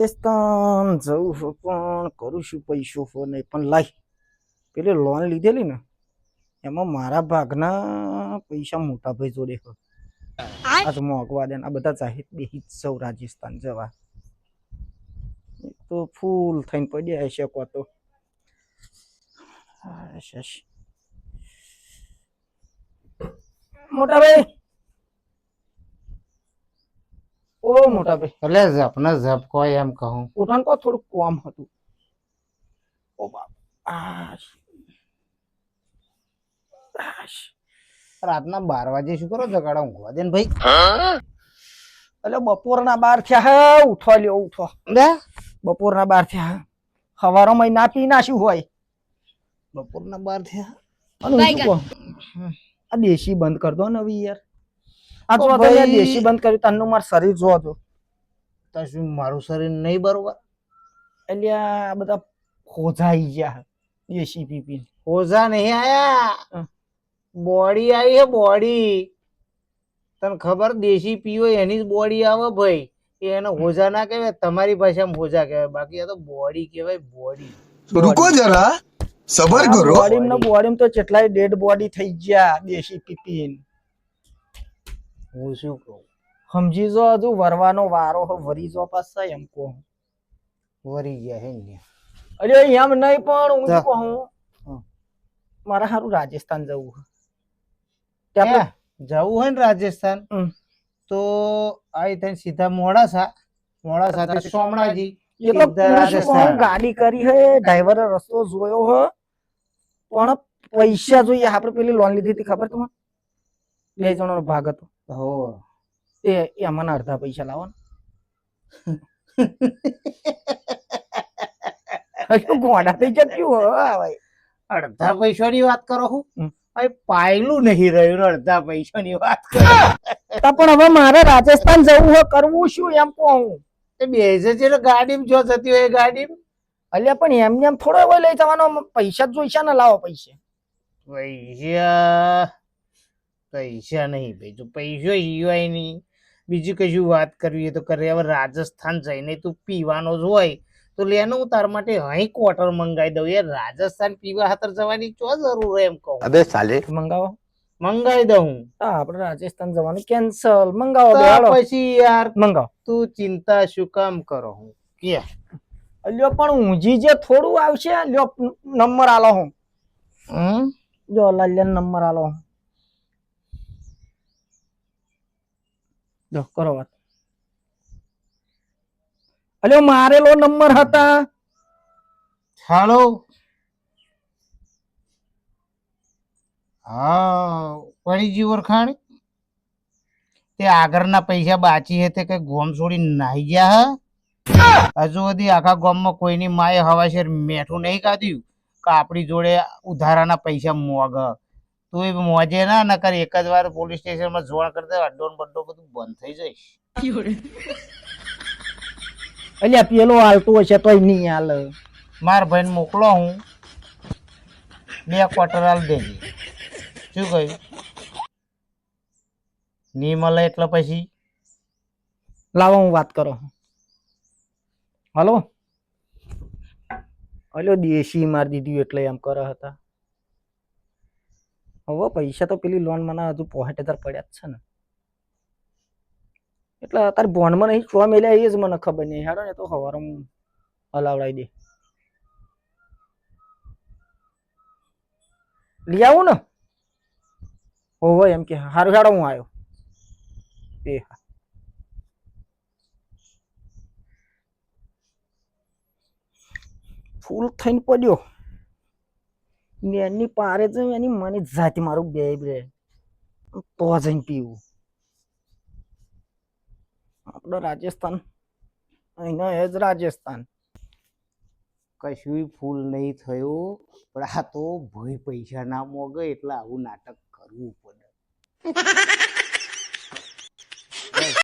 રાજસ્થાન જવું છું પણ કરું છું પૈસો નહીં પણ લાઈ પેલી લોન લીધેલી ને એમાં મારા ભાગના પૈસા મોટા ભાઈ જોડે આજ મોંઘવા દે આ બધા જાહેર બેહી સૌ રાજસ્થાન જવા. તો ફૂલ થઈને પડ્યા હશે કો તો. મોટા ભાઈ! ઓ મોટા ભાઈ. એટલે જપ ને જપ કોઈ એમ કહું. ઉઠાણ કો થોડુંક કોમ હતું. ઓ બાપ. આશ. આશ. રાતના બાર વાગે શું કરો? જગાડો ઊંઘવા દે ને ભાઈ. એટલે બપોરના બાર થયા હે ઉઠો લ્યો ઉઠો. લે બપોરના બાર થયા સવારો મય મહિના પી ના શું હોય? બપોરના બાર થયા અને શું કહું? આ દેશી બંધ કર દો ને હવે યાર. અથવા તો મેં દેશી બંધ કર્યું તનનું મારું શરીર જોવો તો તો મારું શરીર નહીં બરોબર? એટલે આ બધા ખોજાઈ ગયા દેશી પીપી ખોજા નહીં આયા. બોડી આવી હે બોડી. તને ખબર દેશી પીઓ એની જ બોડી આવે ભાઈ. એને હોજા ના કહેવાય તમારી ભાષામાં હોજા કહેવાય. બાકી આ તો બોડી કહેવાય બોડી. રૂકો જરા સબર કરો. બોડીમાં બોડીમાં તો કેટલાય ડેડ બોડી થઈ ગયા દેશી પીપીન. હું શું કહું? સમજી જો હજુ વરવાનો વારો હો વરી જો પાછા એમ કહું વરી ગયા હે ને. અરે એમ નહીં પણ હું કહું. મારે સારું રાજસ્થાન જવું ત્યાં જવું હોય ને રાજસ્થાન? તો આઈ થઈને સીધા મોડાસા. મોડાસા સોમણાજી એ તો. ગાડી કરી હે ડ્રાઈવરે રસ્તો જોયો હે પણ પૈસા જોઈએ. આપણે પેલી લોન લીધી હતી ખબર તમને? બે જણાનો ભાગ હતો. હો. એ એમાં અડધા પૈસા લાવો ને. ગોડા થઈ જતું ભાઈ. અડધા પૈસાની વાત કરો હું? ભાઈ પાયલું નહીં રહ્યું અડધા અડધા પૈસાની વાત કરો. પણ હવે મારે રાજસ્થાન જવું હોય કરવું શું એમ કહું? એ બેસે છે ગાડી જો જતી હોય એ ગાડીમાં. અલ્યા પણ એમ એમ થોડો એવો લઈ જવાનો પૈસા જ જોઈશે ને લાવો પૈસા. પૈસા પૈસા નહીં ભાઈ જો પૈસો સિવાય નહીં. બીજી કશું વાત કરવી હોય તો કરે. હવે રાજસ્થાન જઈને તું પીવાનો જ હોય તો લેનો હું તાર માટે અહીં ક્વાર્ટર મંગાવી દઉં. યાર રાજસ્થાન પીવા ખાતર જવાની ચો જરૂર એમ કહું. અબે સાલે. મંગાવો. મંગાવી દઉં. હા આપણે રાજસ્થાન જવાનું કેન્સલ મંગાવો પછી યાર મંગાવ. તું ચિંતા શું કામ કરો હું? કે લ્યો પણ ઊંઝી જે થોડું આવશે લ્યો નંબર આલો હું. હમ? જો લલ્યન નંબર આલો હું. જો, કરો વાત. અલ્યો, મારેલો નંબર હતા. હાલો. હા પડી જી તે આગળના પૈસા બાચી હે તે કઈ ગોમ છોડી નાહી ગયા હે? હજુ સુધી આખા ગોમમાં કોઈની માએ હવાશેર મેઠું નહીં કાઢ્યું કે આપણી જોડે ઉધારાના પૈસા મોગ તું મોજે ના નકર એક જ વાર પોલીસ સ્ટેશનમાં માં કરી દે અડ્ડો ને બડ્ડો બધું બંધ થઈ જઈશ. અલ્યા પેલો હાલતું હશે તોય નહીં હાલ. માર ભાઈને મોકલો હું. બે ક્વાર્ટર હાલ દેજે. શું કહ્યું? નહીં મળે એટલે પછી? લાવો હું વાત કરો. હલો? અલ્યો દેશી મારી દીધી એટલે એમ કરે હતા. હવે પૈસા તો પેલી લોન મને હજુ પોસઠ હજાર પડ્યા જ છે ને. એટલે તારે બોન્ડમાં નહીં ચો મેલ્યા એ જ મને ખબર નહીં. હેડો ને તો સવારે હું હલાવડાવી દે. લઈ આવું ને. હોવો એમ કે, હારું, હેડો, હું આવ્યો એ હા. ફૂલ થઈને પડ્યો. ને એની પારે જ એની મને જાતિ મારું બે બે તો જઈને પીવું. આપણો રાજસ્થાન. અહીંનો એ જ રાજસ્થાન. કશું ફૂલ નહીં થયું, પણ આ તો ભય પૈસા ના મોગે, એટલે આવું નાટક કરવું પડે.